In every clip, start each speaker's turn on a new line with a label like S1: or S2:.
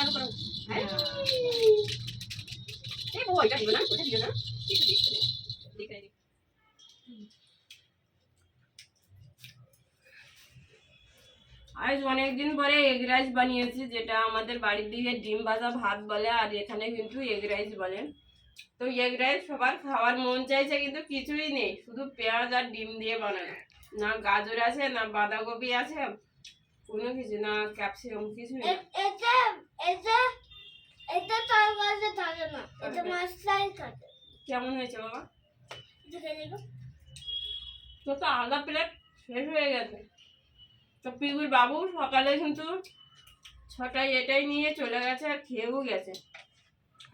S1: আলু করো হ্যাঁ এই বউ এটা দিবে না ওটা দিবে না কিছু দিচ্ছে না দেখে দেখে আজ অনেকদিন পরে এগ রাইস বানিয়েছি যেটা আমাদের বাড়ির দিকে ডিম ভাজা ভাত বলে আর এখানে কিন্তু এগ রাইস বলে। তো এগ রাইস সবার খাওয়ার মন চাইছে কিন্তু কিছুই নেই। শুধু পেঁয়াজ আর ডিম দিয়ে বানানো। না গাজর আছে না বাঁধাকপি আছে কোনো কিছু না ক্যাপসিকাম কিছু
S2: এ- এটা এটা এটা তরকারিতে থাকে না এটা। মশলাই থাকে।
S1: কেমন হয়েছে বাবা?
S2: দেখে দেখো।
S1: তো তো আলাদা প্লেট শেষ হয়ে গেছে। তো পিগুর বাবু সকালে কিন্তু ছটায় এটাই নিয়ে চলে গেছে আর খেয়েও গেছে।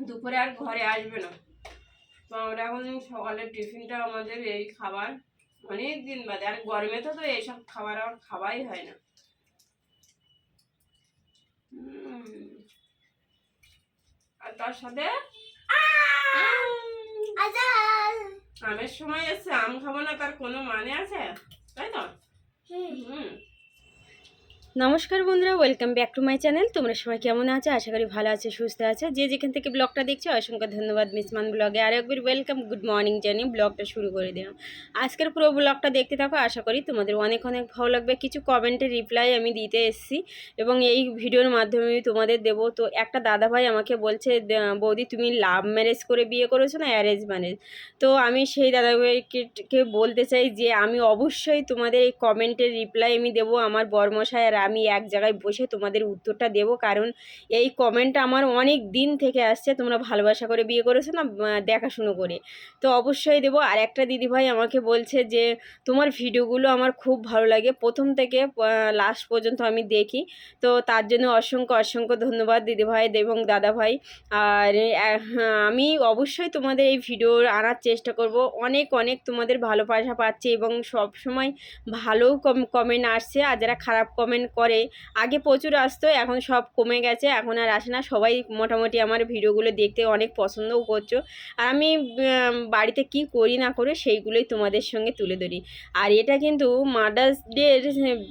S1: দুপুরে আর ঘরে আসবে না। তো আমরা এখন সকালের টিফিনটা আমাদের এই খাবার অনেক দিন বাদে। আর গরমে তো তো এইসব খাবার আর খাওয়াই হয় না। আর তার সাথে আমের সময় এসছে আম খাব না তার কোনো মানে আছে? তাই তো?
S2: হুম।
S1: হুম।
S3: নমস্কার বন্ধুরা welcome back to my channel তোমরা সবাই কেমন আছো? আশা করি ভালো আছে, সুস্থ আছো। যে যেখান থেকে ব্লগটা দেখছ, অসংখ্য ধন্যবাদ মিসমান ব্লগে আর একবার ওয়েলকাম গুড মর্নিং জানি ব্লগটা শুরু করে দিলাম। আজকের পুরো ব্লগটা দেখতে থাকো, আশা করি তোমাদের অনেক অনেক ভালো লাগবে। কিছু কমেন্টের রিপ্লাই আমি দিতে এসেছি এবং এই ভিডিওর মাধ্যমে তোমাদের দেবো। তো একটা দাদাভাই আমাকে বলছে বৌদি, তুমি লাভ ম্যারেজ করে বিয়ে করেছ না অ্যারেঞ্জ ম্যারেজ তো আমি সেই দাদাভাইকে কে বলতে চাই যে, আমি অবশ্যই তোমাদের এই কমেন্টের রিপ্লাই আমি দেবো। আমার বর্মশাই আর আমি এক জায়গায় বসে তোমাদের উত্তরটা দেবো। কারণ এই কমেন্টটা আমার অনেক দিন থেকে আসছে, তোমরা ভালোবাসা করে বিয়ে করেছ না দেখাশুনো করে। তো অবশ্যই দেবো। আর একটা দিদিভাই আমাকে বলছে যে, তোমার ভিডিওগুলো আমার খুব ভালো লাগে। প্রথম থেকে লাস্ট পর্যন্ত আমি দেখি। তো তার জন্য অসংখ্য অসংখ্য ধন্যবাদ দিদিভাই এবং দাদাভাই আর আমি অবশ্যই তোমাদের এই ভিডিও আনার চেষ্টা করব। অনেক অনেক তোমাদের ভালোবাসা পাচ্ছে এবং সব সময় ভালো কমেন্ট আসছে। আর যারা খারাপ কমেন্ট করে। আগে প্রচুর আসতো, এখন সব কমে গেছে, এখন আর আসে না। সবাই মোটামুটি আমার ভিডিওগুলো দেখতে অনেক পছন্দও করছ। আর আমি বাড়িতে কি করি না করে সেইগুলোই তোমাদের সঙ্গে তুলে ধরি। আর এটা কিন্তু মাদার্স ডের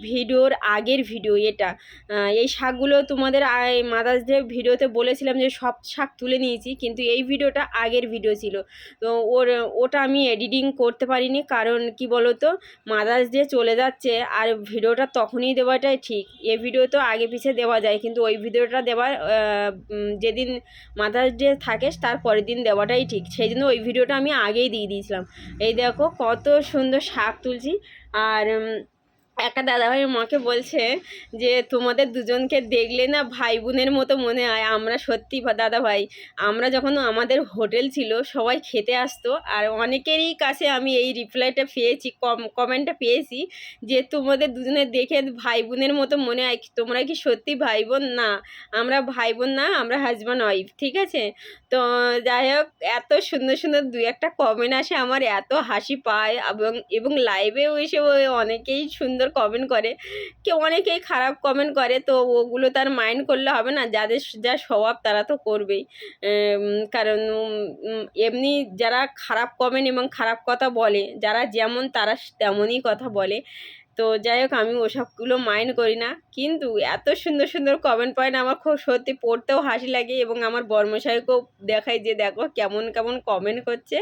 S3: ভিডিওর আগের ভিডিও এটা। এই শাকগুলো তোমাদের মাদার্স ডে ভিডিওতে বলেছিলাম যে সব শাক তুলে নিয়েছি, কিন্তু এই ভিডিওটা আগের ভিডিও ছিল। তো ওর, ওটা আমি এডিটিং করতে পারিনি, কারণ কি বলো তো মাদার্স ডে চলে যাচ্ছে, আর ভিডিওটা তখনই দেওয়াটাই ঠিক, এ ভিডিও তো আগে পিছিয়ে দেওয়া যায়, কিন্তু ওই ভিডিওটা দেওয়ার যেদিন মাদার্স ডে থাকে, তার পরের দিন দেওয়াটাই ঠিক। সেই জন্য ওই ভিডিওটা আমি আগেই দিয়ে দিয়েছিলাম। এই দেখো কত সুন্দর শাক তুলছি, আর একটা দাদাভাই মাকে বলছে যে, তোমাদের দুজনকে দেখলে না ভাই বোনের মতো মনে হয়। আমরা সত্যি দাদাভাই, আমরা যখন আমাদের হোটেল ছিল, সবাই খেতে আসতো। আর অনেকেরই কাছে আমি এই রিপ্লাইটা পেয়েছি, কম কমেন্টটা পেয়েছি যে, তোমাদের দুজনে দেখে ভাই বোনের মতো মনে হয়। তোমরা কি সত্যি ভাই বোন না, আমরা ভাই বোন না, আমরা হাজব্যান্ড ওয়াইফ ঠিক আছে? তো যাই হোক, এত সুন্দর সুন্দর দুই একটা কমেন্ট আসে, আমার এত হাসি পায়। এবং এবং লাইভেও এসে অনেকেই সুন্দর কমেন্ট করে। কেউ অনেকেই খারাপ কমেন্ট করে, তো ওগুলো তার মাইন্ড করলে হবে না। যাদের যা স্বভাব তারা তো করবেই। কারণ এমনি যারা খারাপ কমেন্ট এবং খারাপ কথা বলে, যারা যেমন তারা তেমনই কথা বলে। তো যাই হোক আমি ওসবগুলো মাইন্ড করি না। কিন্তু এত সুন্দর সুন্দর কমেন্ট পয়েন্ট আমার খুব সত্যি পড়তেও হাসি লাগে এবং আমার বর্মশাইকেও দেখাই যে, দেখো কেমন কেমন কমেন্ট করছে।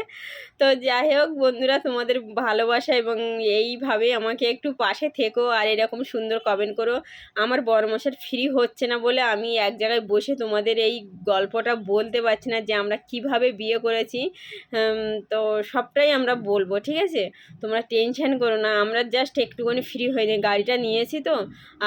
S3: তো যাই হোক বন্ধুরা, তোমাদের ভালোবাসা এবং এইভাবে আমাকে একটু পাশে থেকো আর এরকম সুন্দর কমেন্ট করো। আমার বড়মশার ফ্রি হচ্ছে না বলে আমি এক জায়গায় বসে তোমাদের এই গল্পটা বলতে পারছি না যে, আমরা কীভাবে বিয়ে করেছি। তো সবটাই আমরা বলব, ঠিক আছে? তোমরা টেনশন করো না, আমরা জাস্ট একটুখানি ফ্রি হয়ে যাই গাড়িটা নিয়েছি তো,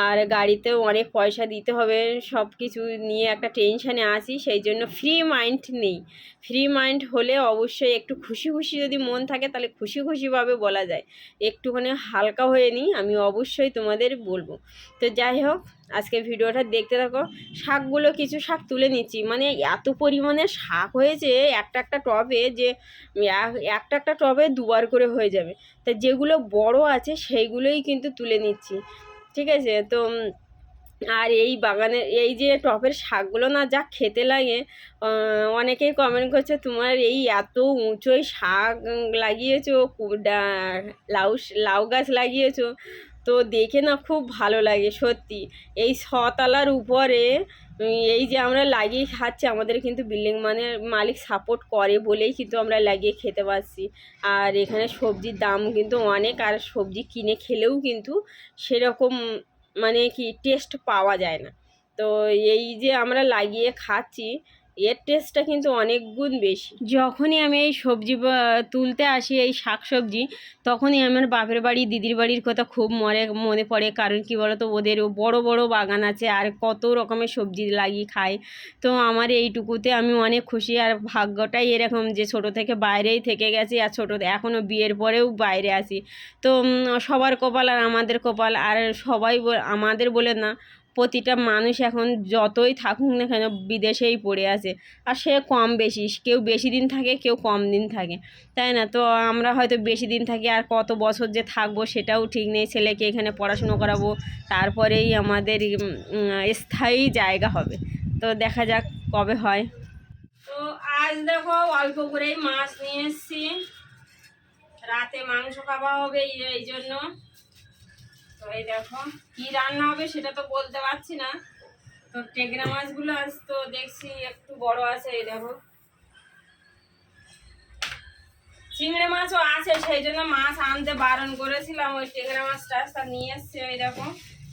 S3: আর গাড়িতেও অনেক পয়সা দিতে হবে সব কিছু নিয়ে একটা টেনশানে আসি সেই জন্য ফ্রি মাইন্ড নেই। ফ্রি মাইন্ড হলে অবশ্যই একটু খুশি খুশি যদি মন থাকে, তাহলে খুশি খুশিভাবে বলা যায়। একটুখানি হালকা হয়ে নিই, আমি অবশ্যই তোমাদের বলব। তো যাই হোক আজকে ভিডিওটা দেখতে থাকো, শাকগুলো কিছু শাক তুলে নিচ্ছি। মানে এত পরিমাণে শাক হয়েছে, একটা একটা টবে যে এক- একটা একটা টবে দুবার করে হয়ে যাবে। তা যেগুলো বড় আছে সেইগুলোই কিন্তু তুলে নিচ্ছি। ঠিক আছে? তো, আর এই বাগানের এই যে টপের শাকগুলো না যা খেতে লাগে অনেকেই কমেন্ট করছে, তোমার এই এত উঁচুই শাক লাগিয়েছো লাউ লাউ গাছ লাগিয়েছো। তো দেখে না খুব ভালো লাগে, সত্যি। এই ছতলার উপরে এই যে আমরা লাগিয়ে খাচ্ছি, আমাদের কিন্তু বিল্ডিং মানে মালিক সাপোর্ট করে বলেই কিন্তু আমরা লাগিয়ে খেতে পারছি। আর এখানে সবজির দাম কিন্তু অনেক, আর সবজি কিনে খেলেও কিন্তু সেরকম মানে কি টেস্ট পাওয়া যায় না। তো এই যে আমরা লাগিয়ে খাচ্ছি এর টেস্টটা কিন্তু অনেক গুণ বেশি। যখনই আমি এই সবজি তুলতে আসি, এই শাক সবজি তখনই আমার বাপের বাড়ি, দিদির বাড়ির কথা খুব মনে মনে পড়ে। কারণ কি বলতো, ওদের বড় বড় বাগান আছে আর কত রকমের সবজি লাগিয়ে খায়। তো আমার এইটুকুতে আমি অনেক খুশি আর ভাগ্যটাই এরকম যে, ছোট থেকে বাইরেই থেকে গেছি আর ছোটো এখনও বিয়ের পরেও বাইরে আসি তো সবার কপাল আর আমাদের কপাল। আর সবাই আমাদের বলে না প্রতিটা মানুষ এখন যতই থাকুক না কেন বিদেশেই পড়ে আছে। আর সে কম বেশি, কেউ বেশি দিন থাকে, কেউ কম দিন থাকে। তাই না? তো আমরা হয়তো বেশি দিন থাকি আর কত বছর যে থাকব সেটাও ঠিক নেই। ছেলেকে এখানে পড়াশুনো করাবো, তারপরেই আমাদের স্থায়ী জায়গা হবে। তো দেখা যাক কবে হয়। তো আজ দেখো অল্প করেই মাছ নিয়ে এসছি। রাতে মাংস খাওয়া হবে এই জন্য। তো এই দেখো কি রান্না হবে সেটা তো বলতে পারছি না। তো টেকরা মাছগুলো আজ তো দেখছি একটু বড় আছে এই দেখো। চিংড়ি মাছও আছে সেই জন্য মাছ আনতে বারণ করেছিলাম ওই টেকরা মাছটা তা নিয়ে এসছে এই দেখো।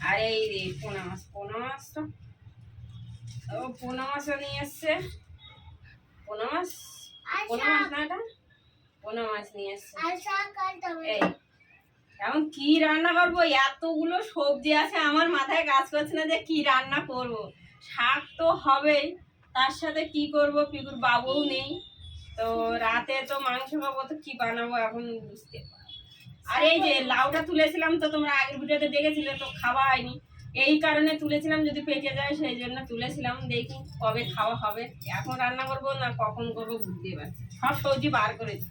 S3: আর এই রে পোনা মাছ পোনা মাছ তো। ও পোনা মাছও নিয়ে এসছে। পোনা মাছ? পোনা মাছ না এটা? পোনা মাছ নিয়ে এসছে। এই এখন কি রান্না করব? এতগুলো সবজি আছে, আমার মাথায় কাজ করছে না যে কি রান্না করব। শাক তো হবেই, তার সাথে কি করব? পিকুর বাবুও নেই। তো রাতে তো মাংস খাব, তো কি বানাবো এখন বুঝতে আর এই যে লাউটা তুলেছিলাম তো তোমরা আগের ভিডিওতে দেখেছিলে, তো খাওয়া হয়নি। এই কারণে তুলেছিলাম, যদি পেকে যায়, সেই জন্য তুলেছিলাম। দেখি কবে খাওয়া হবে, এখন রান্না করব না কখন করব বুঝতে পারছি সব সবজি বার করেছি।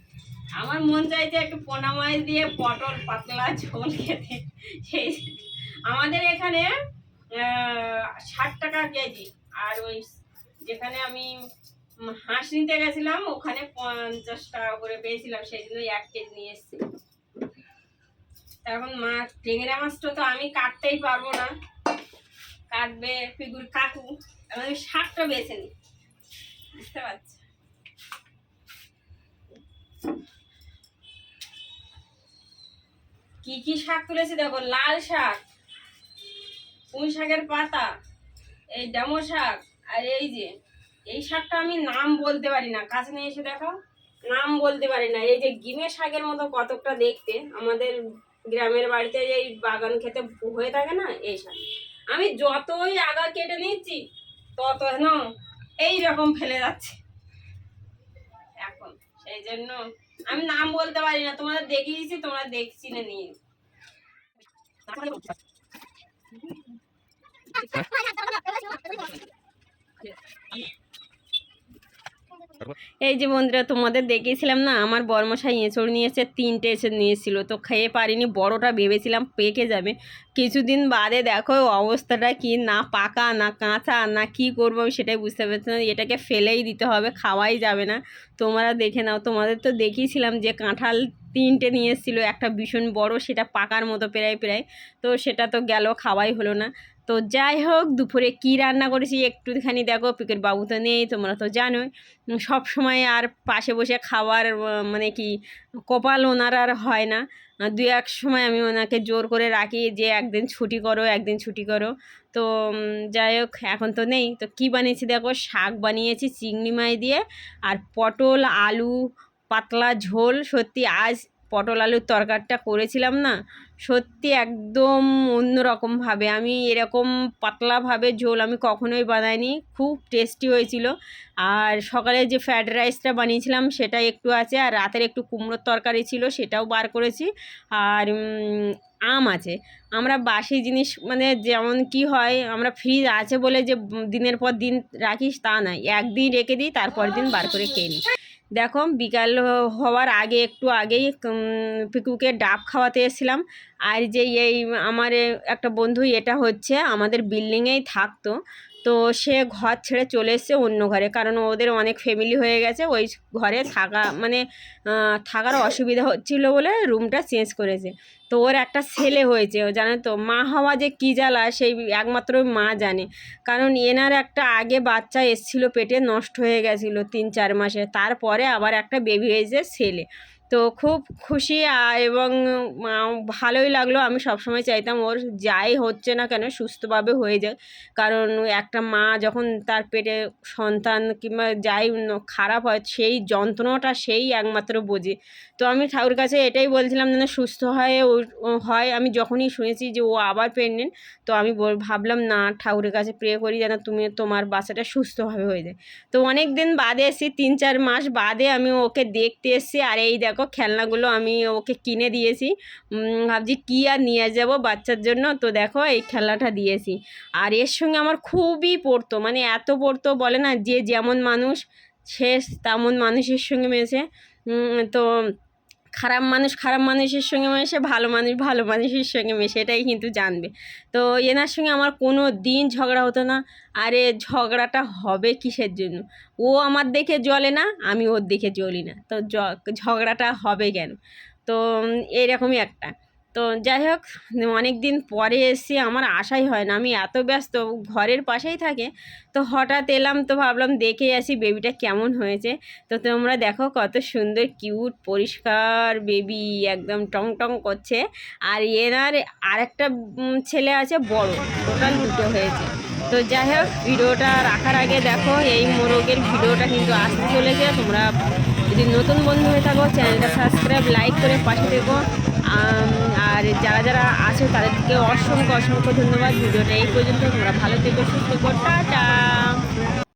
S3: আমার মন চাইছে একটু পোনা মাছ দিয়ে পটল পাতলা ঝোল খেতে। সেই আমাদের এখানে ষাট টাকা কেজি। আর ওই যেখানে আমি হাঁস নিতে গেছিলাম, ওখানে পঞ্চাশ টাকা করে পেয়েছিলাম, সেই জন্য এক কেজি নিয়ে এসেছি। এখন মাছ টেংরা মাছটা তো আমি কাটতেই পারব না। কাটবে ফিগুর কাকু। এখন আমি শাকটা বেছে নিই। বুঝতে পারছি? কি কি শাক তুলেছি দেখো, লাল শাক, পুঁই শাকের পাতা, এই ডামো শাক, আর এই যে, এই শাকটা আমি নাম বলতে পারি না। কাছে নিয়ে এসে দেখো নাম বলতে পারি না। এই যে গিমে শাকের মতো কতকটা দেখতে। আমাদের গ্রামের বাড়িতে এই বাগান খেতে হয়ে থাকে না, এই শাক। আমি যতই আগা কেটে নিচ্ছি তত না এই রকম ফেলে যাচ্ছে। সেই জন্য আমি নাম বলতে পারি না তোমাদের দেখিয়েছি তোমরা দেখছি না নিয়ে এই যে বন্ধুরা, তোমাদের দেখিয়েছিলাম না, আমার বর্মশাই এঁচড় নিয়েছে, তিনটে এসে নিয়েছিল। তো খেয়ে পারিনি, বড়টা ভেবেছিলাম পেকে যাবে। কিছুদিন বাদে দেখো অবস্থাটা কি, না পাকা, না কাঁচা, না কি করব আমি সেটাই বুঝতে পারছি না। এটাকে ফেলেই দিতে হবে, খাওয়াই যাবে না। তোমরা দেখে নাও, তোমাদের তো দেখিয়েছিলাম যে কাঁঠাল তিনটে নিয়ে এসেছিল, একটা ভীষণ বড়, সেটা পাকার মতো প্রায় প্রায়। তো সেটা তো গেল, খাওয়াই হলো না। তো যাই হোক, দুপুরে কি রান্না করেছি একটুখানি দেখো, পিকের বাবু তো নেই, তোমরা তো জানোই। সব সময় আর পাশে বসে খাওয়ার মানে কি, কপাল ওনার আর হয় না। দু এক সময় আমি ওনাকে জোর করে রাখি যে, একদিন ছুটি করো, একদিন ছুটি করো। তো যাই হোক, এখন তো নেই। তো কি বানিয়েছি দেখো, শাক বানিয়েছি, চিংড়ি মাছ দিয়ে, আর পটল, আলু, পাতলা ঝোল। সত্যি আজ পটল আলুর তরকারিটা করেছিলাম না, সত্যি একদম অন্যরকমভাবে। আমি এরকম পাতলাভাবে ঝোল আমি কখনোই বানাইনি, খুব টেস্টি হয়েছিল। আর সকালে যে ফ্রায়েড রাইসটা বানিয়েছিলাম সেটা একটু আছে, আর রাতের একটু কুমড়োর তরকারি ছিল সেটাও বার করেছি। আর আম আছে। আমরা বাসি জিনিস মানে যেমন কি হয়, আমরা ফ্রিজ আছে বলে যে দিনের পর দিন রাখিস তা নয় একদিন রেখে দিই তারপর দিন বার করে খেয়ে নিই। দেখো বিকাল হওয়ার আগে, একটু আগেই পিকুকে ডাব খাওয়াতে এসেছিলাম। আর যে এই, আমার একটা বন্ধু এটা হচ্ছে আমাদের বিল্ডিংয়েই থাকতো। তো সে ঘর ছেড়ে চলে এসছে অন্য ঘরে। কারণ ওদের অনেক ফ্যামিলি হয়ে গেছে, ওই ঘরে থাকা মানে থাকার অসুবিধা হচ্ছিল বলে রুমটা চেঞ্জ করেছে। তো ওর একটা ছেলে হয়েছে, ও জানে তো, মা হওয়া যে কী জ্বালা, সেই একমাত্র মা জানে। কারণ এনার একটা আগে বাচ্চা এসছিল, পেটে নষ্ট হয়ে গেছিল তিন চার মাসে, তারপরে আবার একটা বেবি হয়েছে ছেলে। তো খুব খুশি এবং ভালোই লাগল। আমি সবসময় চাইতাম ওর যাই হচ্ছে না কেন সুস্থভাবে হয়ে যাক। কারণ একটা মা যখন তার পেটে সন্তান কিংবা যাই খারাপ হয়, সেই যন্ত্রণাটা সেই একমাত্র বোঝে। তো আমি ঠাকুর কাছে এটাই বলছিলাম যেন সুস্থ হয়ে হয়। আমি যখনই শুনেছি যে ও আবার প্রেগনেন্ট তো আমি বল- ভাবলাম না, ঠাকুরের কাছে প্রে করি যেন তুমি তোমার বাচ্চাটা সুস্থভাবে হয়ে যায়। তো অনেক দিন বাদে এসেছি, তিন, চার মাস বাদে আমি ওকে দেখতে এসেছি। আর এই দেখো খেলনাগুলো আমি ওকে কিনে দিয়েছি। ভাবছি কী আর নিয়ে যাব বাচ্চার জন্য? তো দেখো এই খেলনাটা দিয়েছি। আর এর সঙ্গে আমার খুবই পড়তো মানে এত পড়তো বলে না যে যেমন মানুষ, সে তেমন মানুষের সঙ্গে মেশে তো খারাপ মানুষ খারাপ মানুষের সঙ্গে মেশে, ভালো মানুষ ভালো মানুষের সঙ্গে মেশে, এটাই কিন্তু জানবে। তো এনার সঙ্গে আমার কোনো দিন ঝগড়া হতো না। আরে ঝগড়াটা হবে কিসের জন্য? ও আমার দেখে জ্বলে না, আমি ওর দেখে জ্বলি না। তো ঝগড়াটা হবে কেন? তো এরকমই একটা। তো যাই হোক অনেক দিন পরে এসে আমার আশাই হয় না। আমি এত ব্যস্ত ঘরের পাশেই থাকে। তো হঠাৎ এলাম তো ভাবলাম দেখে আসি বেবিটা কেমন হয়েছে। তো তোমরা দেখো কত সুন্দর কিউট পরিষ্কার বেবি একদম টং টং করছে। আর এনার আরেকটা ছেলে আছে বড় টোটাল দুটো হয়েছে। তো যাই হোক ভিডিওটা রাখার আগে দেখো এই মোরগের ভিডিওটা কিন্তু আসতে চলেছে। তোমরা যদি নতুন বন্ধু হয়ে থাকো চ্যানেলটা সাবস্ক্রাইব লাইক করে পাশে আম, আর যারা যারা আছে তাদেরকে অসংখ্য অসংখ্য ধন্যবাদ। ভিডিওটা এই পর্যন্ত, তোমরা ভালো থেকো, সুস্থ করতে